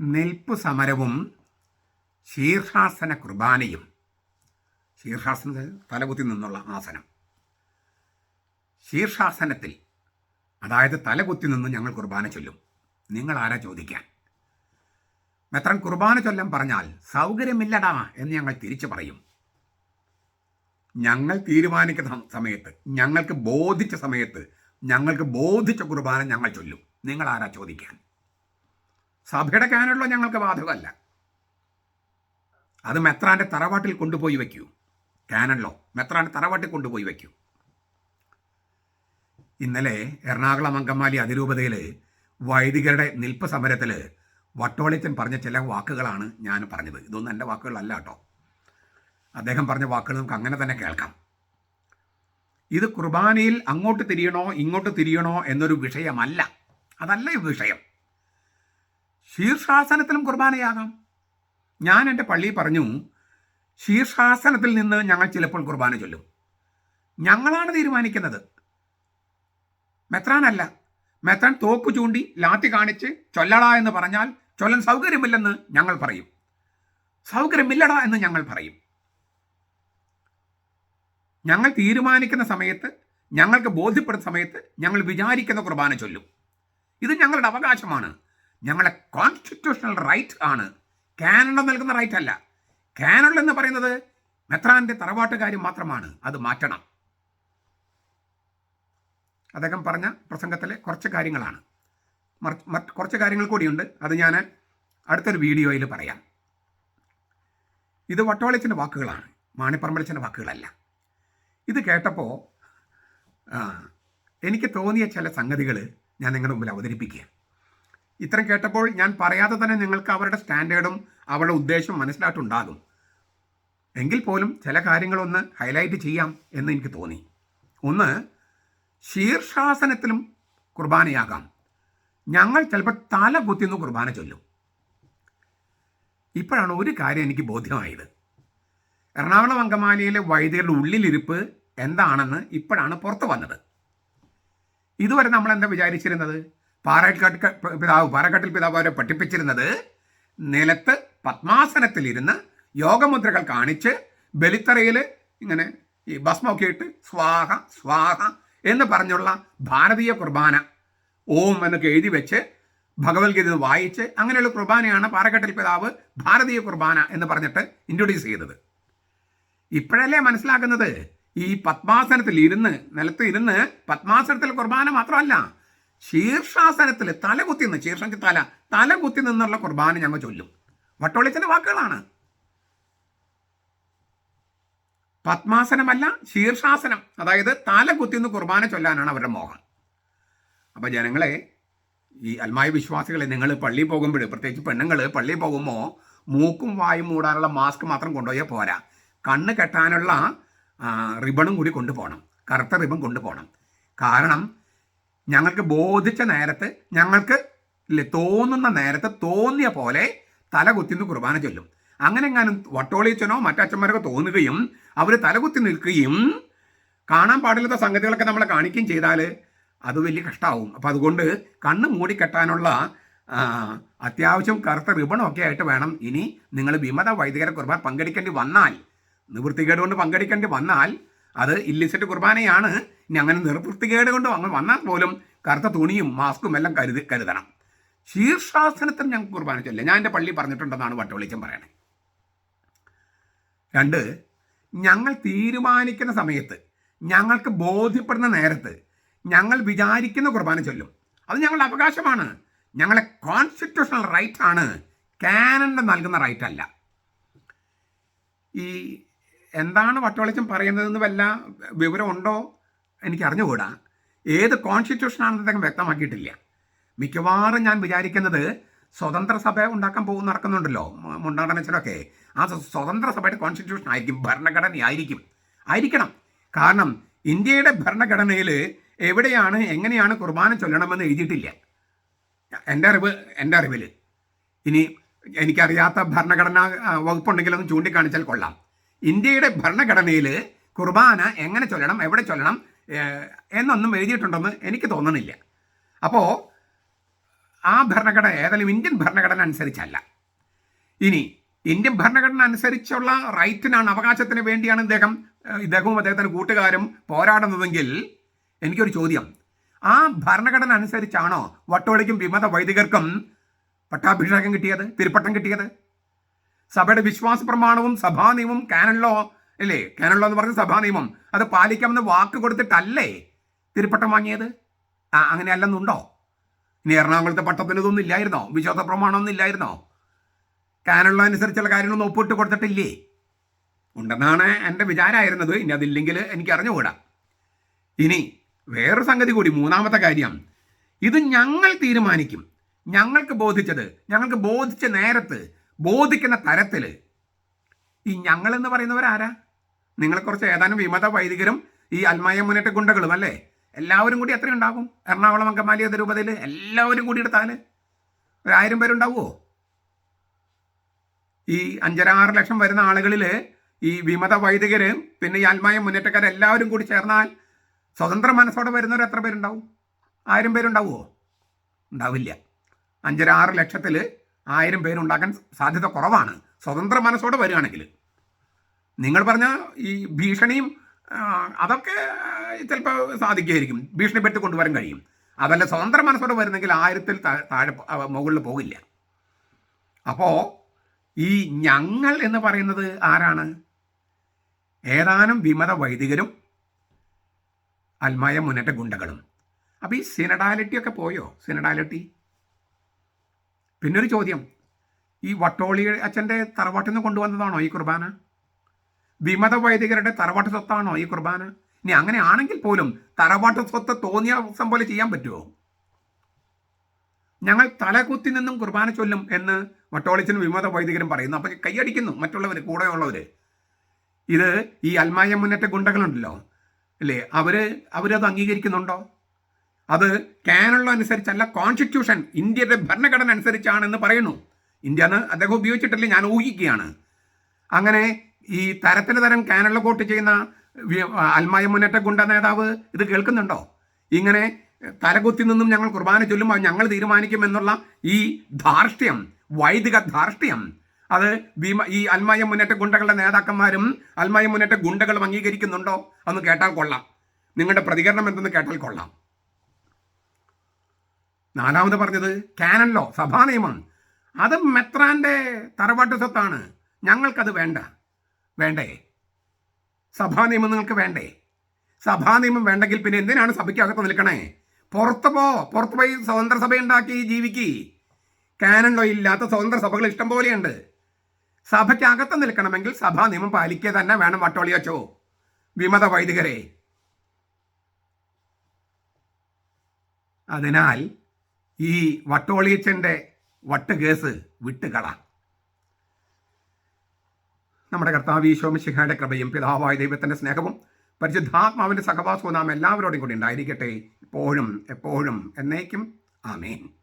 നിൽപ്പ് സമരവും ശീർഷാസന കുർബാനയും. ശീർഷാസന തലകുത്തി നിന്നുള്ള ആസനം. ശീർഷാസനത്തിൽ അതായത് തലകുത്തി നിന്ന് ഞങ്ങൾ കുർബാന ചൊല്ലും. നിങ്ങൾ ആരാ ചോദിക്കാൻ? മെത്രൻ കുർബാന ചൊല്ലം പറഞ്ഞാൽ സൗകര്യമില്ലടാ എന്ന് ഞങ്ങൾ തിരിച്ചു പറയും. ഞങ്ങൾ തീരുമാനിക്കുന്ന സമയത്ത് ഞങ്ങൾക്ക് ബോധിച്ച സമയത്ത് ഞങ്ങൾക്ക് ബോധിച്ച കുർബാന ഞങ്ങൾ ചൊല്ലും. നിങ്ങൾ ആരാ ചോദിക്കാൻ? സഭയുടെ കാനുള്ള ഞങ്ങൾക്ക് ബാധകമല്ല. അത് മെത്രാന്റെ തറവാട്ടിൽ കൊണ്ടുപോയി വയ്ക്കൂ. കാനണിലോ മെത്രാന്റെ തറവാട്ടിൽ കൊണ്ടുപോയി വയ്ക്കൂ. ഇന്നലെ എറണാകുളം അങ്കമാലി അതിരൂപതയിൽ വൈദികരുടെ നിൽപ്പ് സമരത്തിൽ വട്ടോളിച്ചൻ പറഞ്ഞ ചില വാക്കുകളാണ് ഞാൻ പറഞ്ഞത്. ഇതൊന്നും എന്റെ വാക്കുകളല്ല കേട്ടോ. അദ്ദേഹം പറഞ്ഞ വാക്കുകൾ നമുക്ക് അങ്ങനെ തന്നെ കേൾക്കാം. ഇത് കുർബാനയിൽ അങ്ങോട്ട് തിരിയണോ ഇങ്ങോട്ട് തിരിയണോ എന്നൊരു വിഷയമല്ല. അതല്ല ഈ വിഷയം. ശീർഷാസനത്തിലും കുർബാനയാകാം. ഞാൻ എന്റെ പള്ളിയിൽ പറഞ്ഞു ശീർഷാസനത്തിൽ നിന്ന് ഞങ്ങൾ ചിലപ്പോൾ കുർബാന ചൊല്ലും. ഞങ്ങളാണ് തീരുമാനിക്കുന്നത്. മെത്രാനല്ല മെത്രാൻ തോക്ക് ചൂണ്ടി ലാത്തി കാണിച്ച് ചൊല്ലടാ എന്ന് പറഞ്ഞാൽ ചൊല്ലൻ സൗകര്യമില്ലെന്ന് ഞങ്ങൾ പറയും. സൗകര്യമില്ലടാ എന്ന് ഞങ്ങൾ പറയും. ഞങ്ങൾ തീരുമാനിക്കുന്ന സമയത്ത് ഞങ്ങൾക്ക് ബോധ്യപ്പെടുന്ന സമയത്ത് ഞങ്ങൾ വിചാരിക്കുന്ന കുർബാന ചൊല്ലും. ഇത് ഞങ്ങളുടെ അവകാശമാണ്. ഞങ്ങളുടെ കോൺസ്റ്റിറ്റ്യൂഷണൽ റൈറ്റ് ആണ്. കാനഡ നൽകുന്ന റൈറ്റ് അല്ല. കാനഡ എന്ന് പറയുന്നത് മെത്രാന്റെ തറവാട്ടുകാരും മാത്രമാണ്. അത് മാറ്റണം. അദ്ദേഹം പറഞ്ഞ പ്രസംഗത്തിലെ കുറച്ച് കാര്യങ്ങളാണ്. കുറച്ച് കാര്യങ്ങൾ കൂടിയുണ്ട്. അത് ഞാൻ അടുത്തൊരു വീഡിയോയിൽ പറയാം. ഇത് വട്ടോളിച്ചിന്റെ വാക്കുകളാണ്. മാണിപ്പറമ്പളിച്ചിന്റെ വാക്കുകളല്ല. ഇത് കേട്ടപ്പോൾ എനിക്ക് തോന്നിയ ചില സംഗതികൾ ഞാൻ നിങ്ങളുടെ മുമ്പിൽ അവതരിപ്പിക്കുക ഇത്രയും കേട്ടപ്പോൾ ഞാൻ പറയാതെ തന്നെ നിങ്ങൾക്ക് അവരുടെ സ്റ്റാൻഡേർഡും അവരുടെ ഉദ്ദേശവും മനസ്സിലായിട്ടുണ്ടാകും. എങ്കിൽ പോലും ചില കാര്യങ്ങളൊന്ന് ഹൈലൈറ്റ് ചെയ്യാം എന്ന് എനിക്ക് തോന്നി. ഒന്ന് ശീർഷാസനത്തിലും കുർബാനയാകാം. ഞങ്ങൾ ചിലപ്പോൾ തല കുത്തിന്ന് കുർബാന ചൊല്ലും. ഇപ്പോഴാണ് ഒരു കാര്യം എനിക്ക് ബോധ്യമായത്. എറണാകുളം അങ്കമാലിയിലെ വൈദികരുടെ ഉള്ളിലിരിപ്പ് എന്താണെന്ന് ഇപ്പോഴാണ് പുറത്തു വന്നത്. ഇതുവരെ നമ്മൾ എന്താ വിചാരിച്ചിരുന്നത്? പാറക്കാട്ട് പിതാവ് പാറക്കാട്ടിൽ പിതാവ് അവരെ പഠിപ്പിച്ചിരുന്നത് നിലത്ത് പത്മാസനത്തിലിരുന്ന് യോഗമുദ്രകൾ കാണിച്ച് ബലിത്തറയിൽ ഇങ്ങനെ ഈ ഭസ്മൊക്കെ ഇട്ട് സ്വാഹ സ്വാഹ എന്ന് പറഞ്ഞുള്ള ഭാരതീയ കുർബാന ഓം എന്നൊക്കെ എഴുതി വെച്ച് ഭഗവത്ഗീത വായിച്ച് അങ്ങനെയുള്ള കുർബാനയാണ് പാറക്കെട്ടിൽ പിതാവ് ഭാരതീയ കുർബാന എന്ന് പറഞ്ഞിട്ട് ഇൻട്രൊഡ്യൂസ് ചെയ്തത്. ഇപ്പോഴല്ലേ മനസ്സിലാക്കുന്നത്? ഈ പത്മാസനത്തിൽ ഇരുന്ന് നിലത്ത് ഇരുന്ന് പത്മാസനത്തിൽ കുർബാന മാത്രമല്ല ശീർഷാസനത്തിൽ തലകുത്തി നിന്ന് ശീർഷം തല തല കുത്തി നിന്നുള്ള കുർബാന ഞങ്ങൾ ചൊല്ലും. വട്ടോളിച്ചന്റെ വാക്കുകളാണ്. പത്മാസനമല്ല ശീർഷാസനം. അതായത് തല കുത്തിന്ന് കുർബാന ചൊല്ലാനാണ് അവരുടെ മോഹം. അപ്പോൾ ജനങ്ങളെ ഈ അൽമായ വിശ്വാസികളെ നിങ്ങൾ പള്ളി പോകുമ്പോൾ പ്രത്യേകിച്ച് പെണ്ണുങ്ങൾ പള്ളിയിൽ പോകുമ്പോൾ മൂക്കും വായും മൂടാനുള്ള മാസ്ക് മാത്രം കൊണ്ടുപോയാൽ പോരാ. കണ്ണ് കെട്ടാനുള്ള റിബണും കൂടി കൊണ്ടുപോകണം. കറുത്ത റിബൺ കൊണ്ടുപോകണം. കാരണം ഞങ്ങൾക്ക് ബോധിച്ച നേരത്ത് ഞങ്ങൾക്ക് തോന്നുന്ന നേരത്തെ തോന്നിയ പോലെ തലകുത്തിന്ന് കുർബാന ചൊല്ലും. അങ്ങനെ എങ്ങാനും വട്ടോളിയച്ചനോ മറ്റച്ഛന്മാരൊക്കെ തോന്നുകയും അവർ തലകുത്തി നിൽക്കുകയും കാണാൻ പാടില്ലാത്ത സംഗതികളൊക്കെ നമ്മളെ കാണിക്കുകയും ചെയ്താൽ അത് വലിയ കഷ്ടമാവും അപ്പം അതുകൊണ്ട് കണ്ണ് മൂടിക്കെട്ടാനുള്ള അത്യാവശ്യം കറുത്ത റിബണൊക്കെ ആയിട്ട് വേണം ഇനി നിങ്ങൾ വിമത വൈദികര കുർബാന പങ്കെടുക്കേണ്ടി വന്നാൽ. നിവൃത്തികേട് കൊണ്ട് പങ്കെടുക്കേണ്ടി വന്നാൽ അത് ഇല്ലിസിറ്റ് കുർബാനയാണ്. ഇനി അങ്ങനെ നിർവൃത്തികേട് കൊണ്ട് അങ്ങ് വന്നാൽ പോലും കറുത്ത തുണിയും മാസ്കും എല്ലാം കരുതി കരുതണം. ശീർഷാസനത്തിൽ ഞങ്ങൾക്ക് കുർബാന ചൊല്ലേ. ഞാൻ എന്റെ പള്ളി പറഞ്ഞിട്ടുണ്ടെന്നാണ് വട്ടവെളിച്ചം പറയണേ. രണ്ട് ഞങ്ങൾ തീരുമാനിക്കുന്ന സമയത്ത് ഞങ്ങൾക്ക് ബോധ്യപ്പെടുന്ന നേരത്ത് ഞങ്ങൾ വിചാരിക്കുന്ന കുർബാന ചൊല്ലും. അത് ഞങ്ങളുടെ അവകാശമാണ്. ഞങ്ങളെ കോൺസ്റ്റിറ്റ്യൂഷണൽ റൈറ്റ് ആണ്. കാനഡ നൽകുന്ന റൈറ്റ് അല്ല. ഈ എന്താണ് വട്ടവളിച്ചം പറയുന്നതെന്ന് വല്ല വിവരമുണ്ടോ എനിക്ക് അറിഞ്ഞുകൂടാ ഏത് കോൺസ്റ്റിറ്റ്യൂഷനാണെന്ന് അദ്ദേഹം വ്യക്തമാക്കിയിട്ടില്ല. മിക്കവാറും ഞാൻ വിചാരിക്കുന്നത് സ്വതന്ത്ര സഭ ഉണ്ടാക്കാൻ പോകുന്ന നടക്കുന്നുണ്ടല്ലോ മുണ്ടാടനച്ചനൊക്കെ ആ സ്വതന്ത്ര സഭയുടെ കോൺസ്റ്റിറ്റ്യൂഷൻ ആയിരിക്കും ഭരണഘടനയായിരിക്കും. ആയിരിക്കണം. കാരണം ഇന്ത്യയുടെ ഭരണഘടനയിൽ എവിടെയാണ് എങ്ങനെയാണ് കുർബാന ചൊല്ലണമെന്ന് എഴുതിയിട്ടില്ല. എന്റെ അറിവ് എന്റെ അറിവിൽ ഇനി എനിക്കറിയാത്ത ഭരണഘടനാ വകുപ്പുണ്ടെങ്കിലൊന്ന് ചൂണ്ടിക്കാണിച്ചാൽ കൊള്ളാം. ഇന്ത്യയുടെ ഭരണഘടനയിൽ കുർബാന എങ്ങനെ ചൊല്ലണം എവിടെ ചൊല്ലണം എന്നൊന്നും എഴുതിയിട്ടുണ്ടെന്ന് എനിക്ക് തോന്നണില്ല. അപ്പോൾ ആ ഭരണഘടന ഏതായാലും ഇന്ത്യൻ ഭരണഘടന അനുസരിച്ചല്ല. ഇനി ഇന്ത്യൻ ഭരണഘടന അനുസരിച്ചുള്ള റൈറ്റിനാണ് അവകാശത്തിന് വേണ്ടിയാണ് ഇദ്ദേഹം ഇദ്ദേഹവും അദ്ദേഹത്തിന്റെ കൂട്ടുകാരും പോരാടുന്നതെങ്കിൽ എനിക്കൊരു ചോദ്യം. ആ ഭരണഘടന അനുസരിച്ചാണോ വട്ടോളിക്കും വിമത വൈദികർക്കും പട്ടാഭിഷേകം കിട്ടിയത് തിരുപ്പട്ടം കിട്ടിയത്? സഭയുടെ വിശ്വാസ പ്രമാണവും സഭാ നിയമവും കാനൻ ലോ അല്ലേ കാനൺ ലോ എന്ന് പറഞ്ഞ സഭാ നിയമം അത് പാലിക്കാമെന്ന് വാക്ക് കൊടുത്തിട്ടല്ലേ തിരുപ്പട്ടം വാങ്ങിയത്? ആ അങ്ങനെ അല്ലെന്നുണ്ടോ? ഇനി എറണാകുളത്തെ പട്ടത്തിന് ഇതൊന്നും ഇല്ലായിരുന്നോ? വിശ്വാസ പ്രമാണമൊന്നും ഇല്ലായിരുന്നോ? കാനൻ ലോ അനുസരിച്ചുള്ള കാര്യങ്ങളൊന്നും ഒപ്പിട്ട് കൊടുത്തിട്ടില്ലേ? ഉണ്ടെന്നാണ് എന്റെ വിചാരമായിരുന്നത് ഇനി അതില്ലെങ്കിൽ എനിക്ക് അറിഞ്ഞുകൂടാ. ഇനി വേറൊരു സംഗതി കൂടി മൂന്നാമത്തെ കാര്യം. ഇത് ഞങ്ങൾ തീരുമാനിക്കും. ഞങ്ങൾക്ക് ബോധിച്ചത് ഞങ്ങൾക്ക് ബോധിച്ച നേരത്ത് ബോധിക്കുന്ന തരത്തിൽ ഈ ഞങ്ങൾ എന്ന് പറയുന്നവരാരാ? നിങ്ങളെ കുറച്ച് ഏതാനും വിമത വൈദികരും ഈ അൽമായ മുന്നേറ്റ ഗുണ്ടകളും അല്ലേ? എല്ലാവരും കൂടി എത്ര ഉണ്ടാകും എറണാകുളം അങ്കമാലി രൂപതയിൽ എല്ലാവരും കൂടി എടുത്താൽ ഒരു ആയിരം പേരുണ്ടാവുമോ ഈ അഞ്ചര ആറ് ലക്ഷം വരുന്ന ആളുകളിൽ ഈ വിമത വൈദികര് പിന്നെ ഈ ആത്മായ മുന്നേറ്റക്കാർ എല്ലാവരും കൂടി ചേർന്നാൽ സ്വതന്ത്ര മനസ്സോടെ വരുന്നവർ എത്ര പേരുണ്ടാവും? ആയിരം പേരുണ്ടാവുമോ ഉണ്ടാവില്ല. അഞ്ചര ആറ് ലക്ഷത്തിൽ ആയിരം പേരുണ്ടാക്കാൻ സാധ്യത കുറവാണ്. സ്വതന്ത്ര മനസ്സോടെ വരികയാണെങ്കിൽ. നിങ്ങൾ പറഞ്ഞ ഈ ഭീഷണിയും അതൊക്കെ ചിലപ്പോൾ സാധിക്കുമായിരിക്കും. ഭീഷണിപ്പെടുത്തി കൊണ്ടുവരാൻ കഴിയും. അതല്ല സ്വതന്ത്ര മനസ്സോടെ വരുന്നെങ്കിൽ ആയിരത്തിൽ താഴെ മുകളിൽ പോകില്ല. അപ്പോൾ ഈ ഞങ്ങൾ എന്ന് പറയുന്നത് ആരാണ്? ഏതാനും വിമത വൈദികരും അൽമായ മുന്നേറ്റ ഗുണ്ടകളും. അപ്പോൾ ഈ സിനഡാലിറ്റി ഒക്കെ പോയോ? സിനഡാലിറ്റി? പിന്നൊരു ചോദ്യം. ഈ വട്ടോളി അച്ഛന്റെ തറവാട്ടിൽ നിന്ന് കൊണ്ടുവന്നതാണോ ഈ കുർബാന? വിമത വൈദികരുടെ തറവാട്ട് സ്വത്താണോ ഈ കുർബാന? ഇനി അങ്ങനെ ആണെങ്കിൽ പോലും തറവാട്ട് സ്വത്ത് തോന്നിയ ദിവസം പോലെ ചെയ്യാൻ പറ്റുമോ ഞങ്ങൾ തലകുത്തി നിന്നും കുർബാന ചൊല്ലും എന്ന് വട്ടോളിച്ചനും വിമത വൈദികരും പറയുന്നു. അപ്പോൾ കൈയടിക്കുന്നു മറ്റുള്ളവർ കൂടെയുള്ളവർ ഇത് ഈ അൽമായ മുന്നേറ്റ ഗുണ്ടകളുണ്ടല്ലോ. അല്ലേ? അവർ അവരത് അംഗീകരിക്കുന്നുണ്ടോ? അത് കാനുള്ള അനുസരിച്ചല്ല കോൺസ്റ്റിറ്റ്യൂഷൻ ഇന്ത്യയുടെ ഭരണഘടന അനുസരിച്ചാണെന്ന് പറയുന്നു. ഇന്ത്യ എന്ന് അദ്ദേഹം ഉപയോഗിച്ചിട്ടില്ല ഞാൻ ഊഹിക്കുകയാണ്. അങ്ങനെ ഈ തരത്തിന് തരം കാനുള്ള കോട്ട് ചെയ്യുന്ന അൽമായ മുന്നേറ്റ ഗുണ്ട നേതാവ് ഇത് കേൾക്കുന്നുണ്ടോ? ഇങ്ങനെ തലകുത്തി നിന്നും ഞങ്ങൾ കുർബാന ചൊല്ലുമ്പോൾ ഞങ്ങൾ തീരുമാനിക്കും എന്നുള്ള ഈ ധാർഷ്ട്യം വൈദിക ധാർഷ്ട്യം അത് ഭീമ ഈ അൽമായ മുന്നേറ്റ ഗുണ്ടകളുടെ നേതാക്കന്മാരും അൽമായ മുന്നേറ്റ ഗുണ്ടകളും അംഗീകരിക്കുന്നുണ്ടോ? എന്ന് കേട്ടാൽ കൊള്ളാം. നിങ്ങളുടെ പ്രതികരണം എന്തെന്ന് കേട്ടാൽ കൊള്ളാം. നാലാമത് പറഞ്ഞത് കാനൻ ലോ സഭാ നിയമം. അത് മെത്രാന്റെ തറവാട്ട് സ്വത്താണ്. ഞങ്ങൾക്കത് വേണ്ട. വേണ്ടേ? സഭാ നിയമം നിങ്ങൾക്ക് വേണ്ടേ? സഭാ നിയമം വേണ്ടെങ്കിൽ പിന്നെ എന്തിനാണ് സഭയ്ക്കകത്ത് നിൽക്കണേ? പുറത്ത് പോ പുറത്ത് പോയി സ്വതന്ത്ര സഭ ഉണ്ടാക്കി ജീവിക്കി ലോ ഇല്ലാത്ത സ്വതന്ത്ര സഭകൾ ഇഷ്ടം പോലെയുണ്ട്. സഭയ്ക്കകത്ത് നിൽക്കണമെങ്കിൽ സഭാ നിയമം പാലിക്കുക തന്നെ വേണം വട്ടോളിയച്ചോ വിമത വൈദികരെ. അതിനാൽ ഈ വട്ടോളിയച്ചന്റെ വട്ട് കേസ് വിട്ടുകള. നമ്മുടെ കർത്താവ് ഈശോമിശിഖയുടെ കൃപയും പിതാവായ ദൈവത്തിന്റെ സ്നേഹവും പരിശുദ്ധാത്മാവിന്റെ സഹവാസവും നാം എല്ലാവരോടും കൂടി ഉണ്ടായിരിക്കട്ടെ. എപ്പോഴും എപ്പോഴും എന്നേക്കും. ആമേൻ.